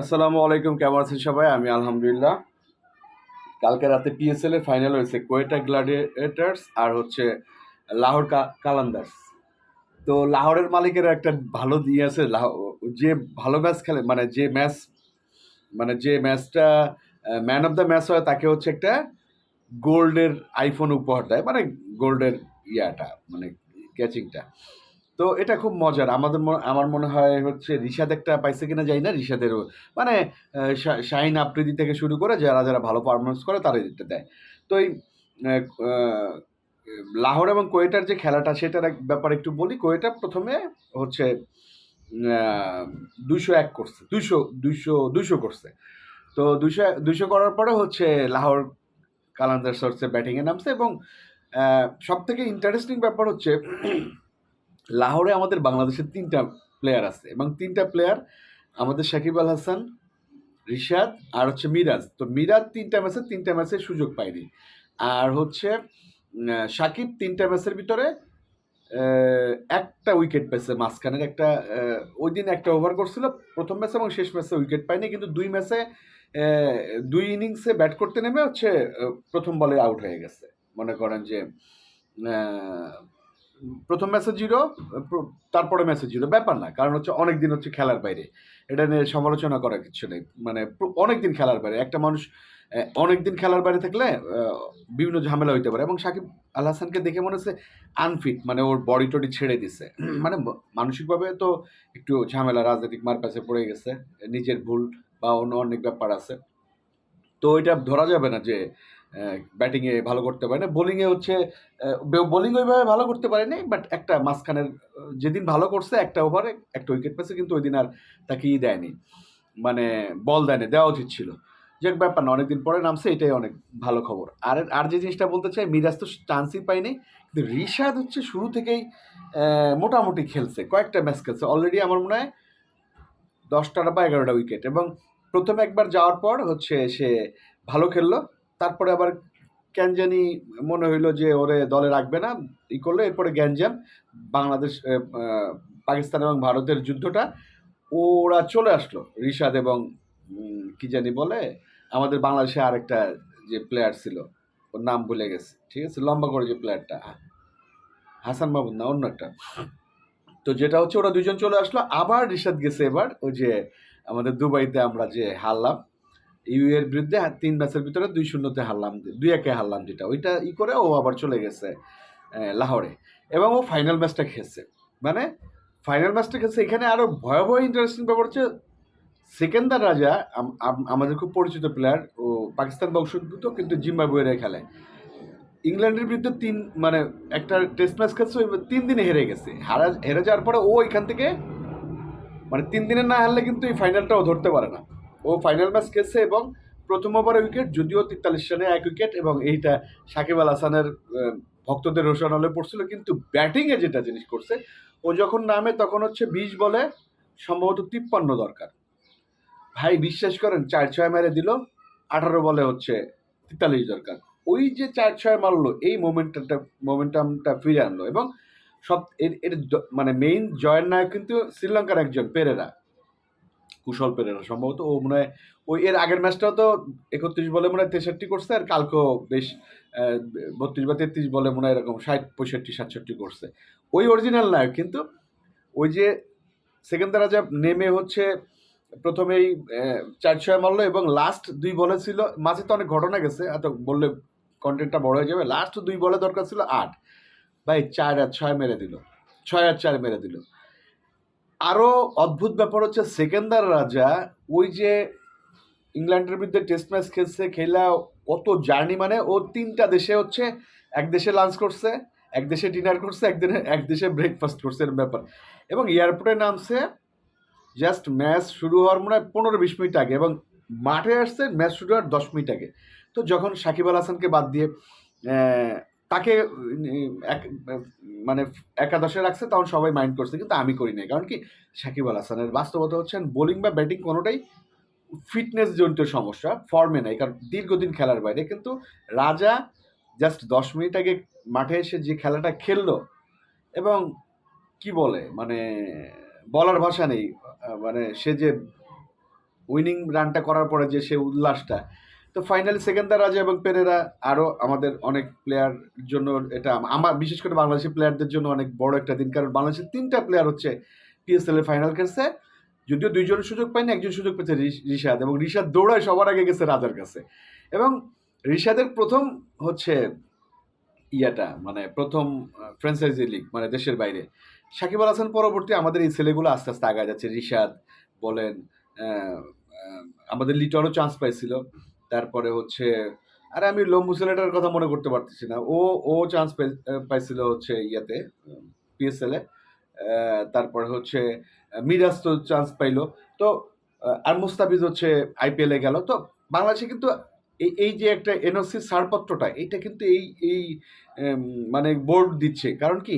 আসসালামু আলাইকুম, কেমন আছেন সবাই? আমি আলহামদুলিল্লাহ। কালকে রাতে পিএসএল এর ফাইনাল হয়েছে কোয়েটা গ্ল্যাডিয়েটার্স আর হচ্ছে লাহোর কালান্দার্স তো লাহোরের মালিকের একটা ভালো দিয়ে আছে যে ভালো ম্যাচ খেলে মানে যে ম্যাচ মানে যে ম্যাচটা ম্যান অফ দ্য ম্যাচ হয়, তাকে হচ্ছে একটা গোল্ডের আইফোন উপহার দেয় মানে গোল্ডের ইয়াটা মানে ক্যাচিংটা তো এটা খুব মজার। আমাদের আমার মনে হয় হচ্ছে রিশাদ একটা পাইছে কিনা যাই না। রিশাদেরও মানে শাহিন আফ্রিদি থেকে শুরু করে যারা যারা ভালো পারফরমেন্স করে তারা এটা দেয়। তো এই লাহোর এবং কোয়েটার যে খেলাটা, সেটার এক ব্যাপারে একটু বলি। কোয়েটা প্রথমে হচ্ছে দুশো এক করছে। দুশো দুশো দুশো করছে। তো দুশো দুশো করার পরে হচ্ছে লাহোর কালান্দার হচ্ছে ব্যাটিংয়ে নামছে এবং সব থেকে ইন্টারেস্টিং ব্যাপার হচ্ছে লাহোরে আমাদের বাংলাদেশের তিনটা প্লেয়ার আছে এবং তিনটা প্লেয়ার আমাদের সাকিব আল হাসান, রিশাদ আর হচ্ছে মিরাজ। তো মিরাজ তিনটা ম্যাচে তিনটা ম্যাচে সুযোগ পায়নি। আর হচ্ছে সাকিব তিনটা ম্যাচের ভিতরে একটা উইকেট পেয়েছে মাঝখানের একটা ওই দিন একটা ওভার করছিল প্রথম ম্যাচে এবং শেষ ম্যাচে উইকেট পায়নি কিন্তু দুই ম্যাচে দুই ইনিংসে ব্যাট করতে নেমে হচ্ছে প্রথম বলে আউট হয়ে গেছে। মনে করেন যে প্রথম ম্যাচে জিরো তারপরে ম্যাচে জিরো ব্যাপার না, কারণ হচ্ছে অনেক দিন হচ্ছে খেলার বাইরে। এটা নিয়ে সমালোচনা করার কিছু নেই। মানে অনেক দিন খেলার বাইরে। একটা মানুষ অনেক দিন খেলার বাইরে থাকলে বিভিন্ন ঝামেলা হইতে পারে। এবং সাকিব আল হাসানকে দেখে মনে হচ্ছে আনফিট মানে ওর বডি টডি ছেড়ে দিছে। মানে মানসিকভাবে তো একটু ঝামেলা, রাজনৈতিক মারপ্যাচে পড়ে গেছে। নিজের ভুল বা অন্য অনেক ব্যাপার আছে। তো এটা ধরা যাবে না যে ব্যাটিংয়ে ভালো করতে পারে না বোলিংয়ে হচ্ছে বোলিং ওইভাবে ভালো করতে পারেনি বাট একটা মাঝখানের, যেদিন ভালো করছে একটা ওভারে একটা উইকেট পেয়েছে, কিন্তু ওই দিন আর তাকে ই দেয়নি। মানে বল দেয়নি, দেওয়া উচিত ছিল। যে ব্যাপার না, অনেকদিন পরে নামছে, এটাই অনেক ভালো খবর। আর আর যে জিনিসটা বলতে চাই, মিরাজ তো চান্সই পাইনি কিন্তু রিশাদ হচ্ছে শুরু থেকেই মোটামুটি খেলছে, কয়েকটা ম্যাচ খেলছে। অলরেডি আমার মনে হয় দশটা বা এগারোটা উইকেট এবং প্রথমে একবার যাওয়ার পর হচ্ছে সে ভালো খেললো। তারপরে আবার ক্যানজানি মনে হইল যে ওরে দলে রাখবে না, ই করল, এরপরে গ্যাঞ্জাম বাংলাদেশ পাকিস্তান এবং ভারতের যুদ্ধটা, ওরা চলে আসলো, রিশাদ এবং কি জানি বলে, আমাদের বাংলাদেশে আরেকটা যে প্লেয়ার ছিল, ওর নাম ভুলে গেছে, ঠিক আছে, লম্বা করে যে প্লেয়ারটা হাসান মাহমুদ না, অন্য একটা। তো যেটা হচ্ছে ওরা দুজন চলে আসলো, আবার রিশাদ গেছে এবার, ওই যে আমাদের দুবাইতে আমরা যে হারলাম ইউ এর বিরুদ্ধে তিন ম্যাচের ভিতরে দুই শূন্যতে হারলাম দুই একে হারলাম যেটা। ওইটা ই করে ও আবার চলে গেছে লাহোরে। এবং ও ফাইনাল ম্যাচটা খেলছে। মানে ফাইনাল ম্যাচটা খেলছে। এখানে আরও ভয়াবহ ইন্টারেস্টিং ব্যাপার হচ্ছে, সেকেন্দার রাজা, আম- আম- আমাদের খুব পরিচিত প্লেয়ার ও পাকিস্তান বংশোদ্ভূত কিন্তু জিম্বাবুয়ের খেলে। ইংল্যান্ডের বিরুদ্ধে তিন মানে একটা টেস্ট ম্যাচ খেলছে তিন দিনে হেরে গেছে। হারা হেরে যাওয়ার পরে ও এখান থেকে মানে তিন দিনে না হারলে কিন্তু এই ফাইনালটাও ধরতে পারে না। ও ফাইনাল ম্যাচ খেলছে এবং প্রথম ওভারে উইকেট যদিও তেতাল্লিশ রানে এক উইকেট এবং এইটা সাকিব আল হাসানের ভক্তদের রোশন হলে পড়ছিল, কিন্তু ব্যাটিংয়ে যেটা জিনিস করছে, ও যখন নামে তখন হচ্ছে বিশ বলে সম্ভবত তিপ্পান্ন দরকার। ভাই, বিশ্বাস করেন, চার ছয় মেরে দিল, আঠারো বলে হচ্ছে তেতাল্লিশ দরকার। ওই যে চার ছয় মারলো, এই মোমেন্টামটা মোমেন্টামটা ফিরে আনলো এবং সব এর মানে মেইন জয়ের নায়ক কিন্তু শ্রীলঙ্কার একজন, পেরেরা। কুশল পেরেরা সম্ভবত ও মনে হয় ওই এর আগের ম্যাচটাও তো একত্রিশ বলে মনে হয় তেষট্টি করছে আর কালকেও বেশ বত্রিশ বা তেত্রিশ বলে মনে হয় এরকম ষাট, পঁয়ষট্টি, সাতষট্টি করছে। ওই অরিজিনাল নায়ক, কিন্তু ওই যে সেকেন্দার রাজা নেমে হচ্ছে প্রথমেই চার ছয় মারলো এবং লাস্ট দুই বলে ছিল, মাঝে তো অনেক ঘটনা গেছে, এত বললে কন্টেন্টটা বড় হয়ে যাবে। লাস্ট দুই বলে দরকার ছিল আট। ভাই, চার আর ছয় মেরে দিল। ছয় আর চার মেরে দিল। আরও অদ্ভুত ব্যাপার হচ্ছে, সেকেন্দার রাজা ওই যে ইংল্যান্ডের বিরুদ্ধে টেস্ট ম্যাচ খেলছে, খেলা কত জার্নি মানে ও তিনটা দেশে হচ্ছে, এক দেশে লাঞ্চ করছে, এক দেশে ডিনার করছে একদিনে এক দেশে ব্রেকফাস্ট করছে এরকম ব্যাপার। এবং এয়ারপোর্টে নামছে জাস্ট ম্যাচ শুরু হওয়ার মনে হয় পনেরো বিশ মিনিট আগে এবং মাঠে আসছে ম্যাচ শুরু হওয়ার দশ মিনিট আগে। তো যখন সাকিব আল হাসানকে বাদ দিয়ে তাকে এক- মানে একাদশে রাখছে, তখন সবাই মাইন্ড করছে, কিন্তু আমি করি নাই। কারণ কি? সাকিব আল হাসানের বাস্তবতা হচ্ছে বোলিং বা ব্যাটিং কোনোটাই ফিটনেস জনিত সমস্যা, ফর্মে নাই, কারণ দীর্ঘদিন খেলার বাইরে। কিন্তু রাজা জাস্ট দশ মিনিট আগে মাঠে এসে যে খেলাটা খেললো, এবং কি বলে মানে বলার ভাষা নেই মানে সে যে উইনিং রানটা করার পরে যে সে উল্লাসটা তো ফাইনালি সেকেন্দার রাজা এবং পেরেরা আরও আমাদের অনেক প্লেয়ার জন্য এটা আমার বিশেষ করে বাংলাদেশি প্লেয়ারদের জন্য অনেক বড় একটা দিন। কারণ বাংলাদেশের তিনটা প্লেয়ার হচ্ছে পিএসএল এর ফাইনাল খেলছে, যদিও দুইজনের সুযোগ পায়নি, একজন সুযোগ পেয়েছে রিশ- রিশাদ এবং রিশাদ দৌড়ায় সবার আগে গেছে রাজার কাছে। এবং রিশাদের প্রথম হচ্ছে ইয়াটা মানে প্রথম ফ্র্যাঞ্চাইজি লিগ মানে দেশের বাইরে। সাকিব আল হাসান পরবর্তী আমাদের এই ছেলেগুলো আস্তে আস্তে আগায় যাচ্ছে। রিশাদ বলেন আমাদের লিটনও চান্স পাইছিল। তারপরে হচ্ছে, আরে আমি লম্বু ছেলেটার কথা মনে করতে পারতেছি না। ও ও চান্স পাইছিল হচ্ছে ইয়াতে পিএসএল তারপরে হচ্ছে, মিরাজ তো চান্স পাইলো। তো আর মুস্তাফিজ হচ্ছে আইপিএল গেল। তো, বাংলাদেশে কিন্তু এই যে একটা এনওসি ছাড়পত্রটা, এইটা কিন্তু এই এই মানে বোর্ড দিচ্ছে। কারণ কি,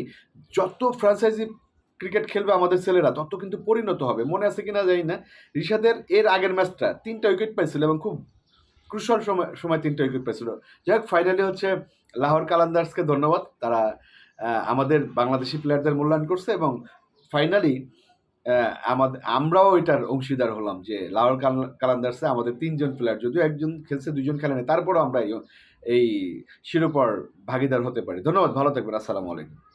যত ফ্র্যাঞ্চাইজি ক্রিকেট খেলবে আমাদের ছেলেরা, তত কিন্তু পরিণত হবে। মনে আছে কিনা জানি না। রিশাদের এর আগের ম্যাচটা তিনটা উইকেট পাইছিল এবং খুব ক্রুশাল সময় সময় তিনটা উইকেট পেয়েছিল। যাই হোক ফাইনালি হচ্ছে লাহোর কালান্দার্সকে ধন্যবাদ। তারা আমাদের বাংলাদেশি প্লেয়ারদের মূল্যায়ন করছে এবং ফাইনালি আমাদের আমরাও এটার অংশীদার হলাম যে লাহোর কালান্দার্সে আমাদের তিনজন প্লেয়ার যদিও একজন খেলছে দুজন খেলে না তারপরেও আমরা এই শিরোপার ভাগিদার হতে পারি। ধন্যবাদ, ভালো থাকবেন, আসসালামু আলাইকুম।